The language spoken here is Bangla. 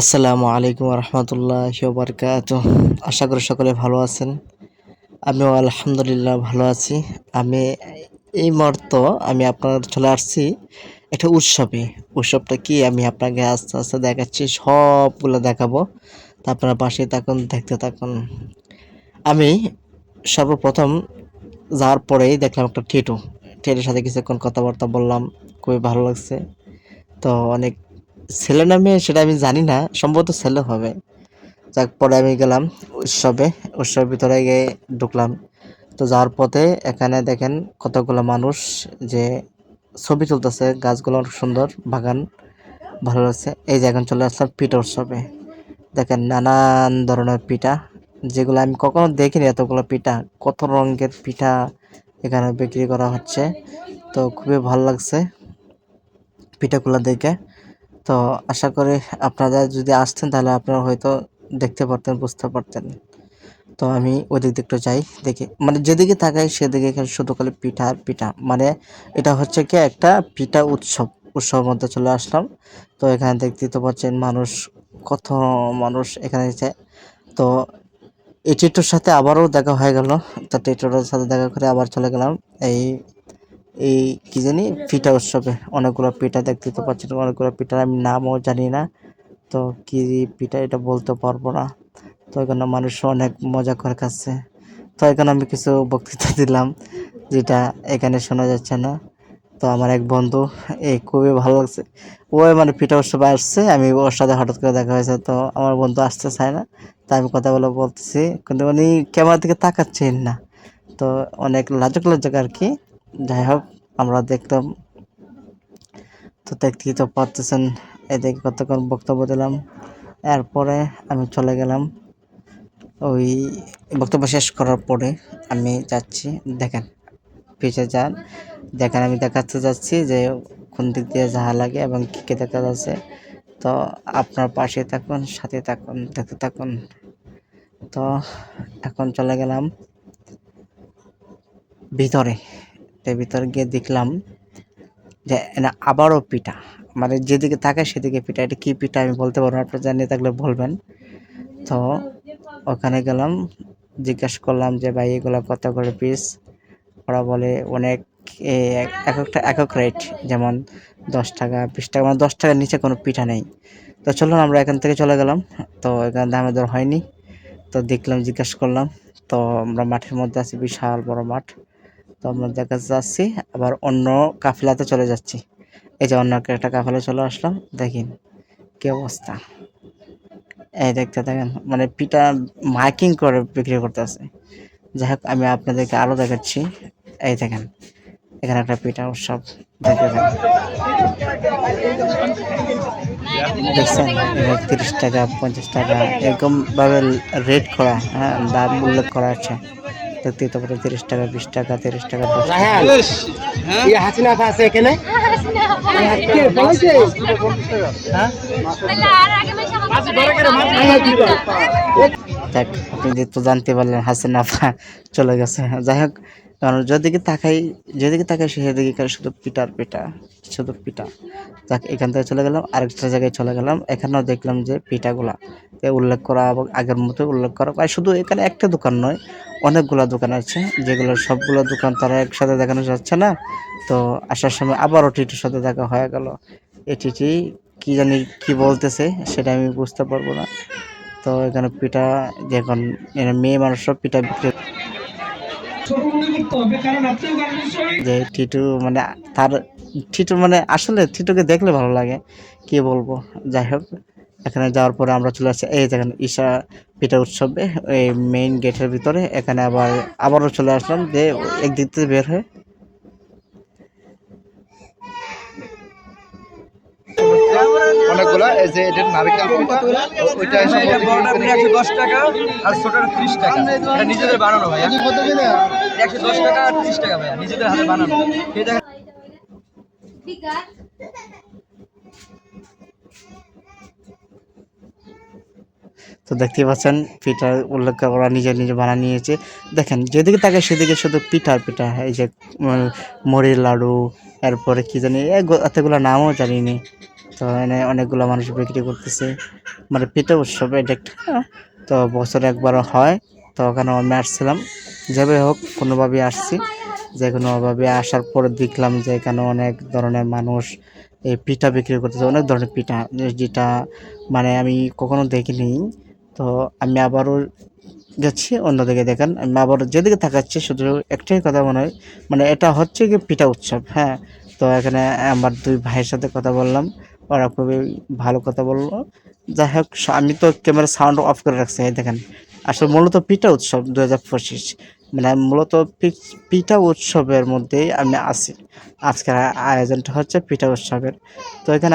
আসসালামু আলাইকুম রহমতুল্লাহ বারকাত আশা করি সকলে ভালো আছেন। আমিও আলহামদুলিল্লাহ ভালো আছি। আমি এই মুহূর্ত আমি আপনার চলে আসছি একটা উৎসবে। উৎসবটা কি? আমি আপনাকে আস্তে আস্তে দেখাচ্ছি, সবগুলো দেখাবো। তা পাশে থাকুন, দেখতে থাকুন। আমি সর্বপ্রথম যাওয়ার পরেই দেখলাম একটা টেটু। টেটুর সাথে কিছুক্ষণ কথাবার্তা বললাম, খুবই ভালো লাগছে। তো অনেক ছেলে না মেয়ে সেটা আমি জানি না, সম্ভবত ছেলে হবে। যাক, পরে আমি গেলাম উৎসবে, উৎসবের ভিতরে গিয়ে ঢুকলাম। তো যাওয়ার পথে এখানে দেখেন কতগুলো মানুষ যে ছবি তুলতেছে, গাছগুলো অনেক সুন্দর, বাগান ভালো লাগছে। এই যে এখন চলে আসলাম পিঠা উৎসবে। দেখেন নানান ধরনের পিঠা, যেগুলো আমি কখনো দেখিনি এতগুলো পিঠা, কত রঙের পিঠা এখানে বিক্রি করা হচ্ছে। তো খুবই ভালো লাগছে পিঠাগুলো দেখে। তো আশা করি আপনারা যদি আসতেন তাহলে আপনারা হয়তো দেখতে পারতেন, বুঝতে পারতেন। তো আমি ওই দিক দিয়ে যাই, দেখি। মানে যেদিকে তাকাই সেদিকে এখানে শুধু খালি পিঠা আর পিঠা। মানে এটা হচ্ছে কি একটা পিঠা উৎসব, উৎসবের মধ্যে চলে আসলাম। তো এখানে দেখতে তো পাচ্ছেন মানুষ, কত মানুষ এখানে এসে তো এই টিটোর সাথে আবারও দেখা হয়ে গেল। তো টিটোর সাথে দেখা করে আবার চলে গেলাম। এই এই কি জানি পিঠা উৎসবে অনেকগুলো পিঠা দেখতে তো পাচ্ছেন অনেকগুলো পিঠার আমি নামও জানি না। তো কি পিঠা এটা বলতে পারব না। তো এখানে মানুষ অনেক মজা করে খাচ্ছে। তো এখানে আমি কিছু বক্তৃতা দিলাম, যেটা এখানে শোনা যাচ্ছে না। তো আমার এক বন্ধু এই খুবই ভালো লাগছে। ও মানে পিঠা উৎসবে আসছে, আমি ওর সাথে হঠাৎ করে দেখা হয়েছে, তো আমার বন্ধু আসতে চায় না, তাই আমি কথা বলে বলতেছি। কিন্তু উনি ক্যামেরার দিকে তাকাচ্ছেন না। তো অনেক লাজক লাজক আর কি। যাই হোক, আমরা দেখলাম। তো দেখতেই তো পারতেছেন এদিকে কতক্ষণ বক্তব্য দিলাম। এরপরে আমি চলে গেলাম। ওই বক্তব্য শেষ করার পরে আমি যাচ্ছি, দেখেন পিছিয়ে যান। দেখেন, আমি দেখাতে যাচ্ছি যে কোন দিক দিয়ে যাহা লাগে এবং কী কী দেখা যাচ্ছে। তো আপনার পাশে থাকুন, সাথে থাকুন, দেখতে থাকুন। তো এখন চলে গেলাম ভিতরে। তো ভিতরে গিয়ে দেখলাম যে আবারও পিঠা। মানে যেদিকে থাকে সেদিকে পিঠা। এটা কী পিঠা আমি বলতে পারব আপনার জানিয়ে থাকলে বলবেন। তো ওখানে গেলাম, জিজ্ঞেস করলাম যে, ভাই, এগুলো কত করে পিস ওরা বলে, অনেক এক একটা একক রেট যেমন দশ টাকা, বিশ টাকা। মানে দশ টাকার নিচে কোনো পিঠা নেই। তো চলুন, আমরা এখান থেকে চলে গেলাম। তো এখানে দামে দর হয়নি। তো দেখলাম, জিজ্ঞাসা করলাম। তো আমরা মাঠের মধ্যে আছি, বিশাল বড় মাঠ। তো আমরা দেখা যাচ্ছি, আবার অন্য কাফেলাতে চলে যাচ্ছি। এই যে অন্য একটা কাফেলা চলে আসলাম, দেখিন কি অবস্থা। এই দেখতে থাকেন মানে পিঠা মাইকিং করে বিক্রি করতে আছে। যাই হোক, আমি আপনাদেরকে আরও দেখাচ্ছি। এই দেখেন, এখানে একটা পিঠা উৎসব দেখতে থাকেন। দেখছেন তিরিশ টাকা, পঞ্চাশ টাকা, এরকমভাবে রেট করা হ্যাঁ দাম উল্লেখ করা আছে। দেখতেই তো পারে তিরিশ টাকা বিশ টাকা তিরিশ টাকা ইয়ে হাসিনা আছে এখানে? হ্যাঁ যাক আপনি যেহেতু জানতে পারলেন হাসিনা চলে গেছে। যাই হোক কারণ যেদিকে তাকাই যেদিকে তাকাই সেদিকে খালি শুধু পিঠার পিঠা শুধু পিঠা যাক এখান থেকে চলে গেলাম আরেকটা জায়গায় চলে গেলাম। এখানেও দেখলাম যে পিঠাগুলা এ উল্লেখ করা এবং আগের মতো উল্লেখ করা। আর শুধু এখানে একটা দোকান নয়, অনেকগুলো দোকান আছে, যেগুলো সবগুলো দোকান তারা একসাথে দেখানো যাচ্ছে না। তো আসার সময় আবারও টিটির সাথে দেখা হয়ে গেল। এই টিটি কি জানি কি বলতেছে, সেটা আমি বুঝতে পারব না। তো এখানে পিঠা যে এখন এখানে মেয়ে মানুষও পিঠা বিক্রি যে টিটু মানে তার, টিটু মানে আসলে টিটুকে দেখলে ভালো লাগে, কি বলব? যাই হোক। এখানে যাওয়ার পরে আমরা চলে আসছি এই দেখেন ঈশা পিঠা উৎসবে এই মেইন গেটের ভিতরে। এখানে আবার আবারও চলে আসলাম যে একদিক থেকে বের হয়ে। অনেকগুলো এই যে এটার নারকেল পিঠা ও- ওইটা এসে একশো দশ টাকা আর ছোটটা ত্রিশ টাকা। এটা নিজেদের বানানো ভাইয়া। একশো দশ টাকা আর ত্রিশ টাকা ভাইয়া নিজেদের হাতে বানানো। এই দেখেন। তো দেখতে পাচ্ছেন পিঠা উল্লেখ ওরা নিজে নিজে বানা নিয়েছে। দেখেন, যেদিকে তাকে সেদিকে শুধু পিঠা পিঠা, এই যে মুড়ির লাড়ু, এরপরে কি জানি এতগুলো নামও জানি নি তো এখানে অনেকগুলো মানুষ বিক্রি করতেছে। মানে পিঠা উৎসব, এটা একটা তো বছরে একবার হয়। তো ওখানে আমি আসছিলাম। যাবে হোক, কোনোভাবে আসছি। যে কোনোভাবে আসার পর দেখলাম যে এখানে অনেক ধরনের মানুষ এই পিঠা বিক্রি করতেছে, অনেক ধরনের পিঠা। যেটা মানে আমি কখনো দেখিনি। তো আমি আবারও যাচ্ছি অন্যদিকে দেখেন। আমি আবার যেদিকে থাকাচ্ছি শুধু একটাই কথা মনে হয় মানে এটা হচ্ছে কি পিঠা উৎসব হ্যাঁ? তো এখানে আমার দুই ভাইয়ের সাথে কথা বললাম, ওরা খুবই ভালো কথা বলল। যাই হোক আমি তো ক্যামেরা সাউন্ড অফ করে রাখছি দেখেন। আসলে মূলত পিঠা উৎসব দু হাজার পঁচিশ মানে মূলত পিঠা উৎসবের মধ্যেই আমি আছি। আজকের আয়োজনটা হচ্ছে পিঠা উৎসবের। তো এখানে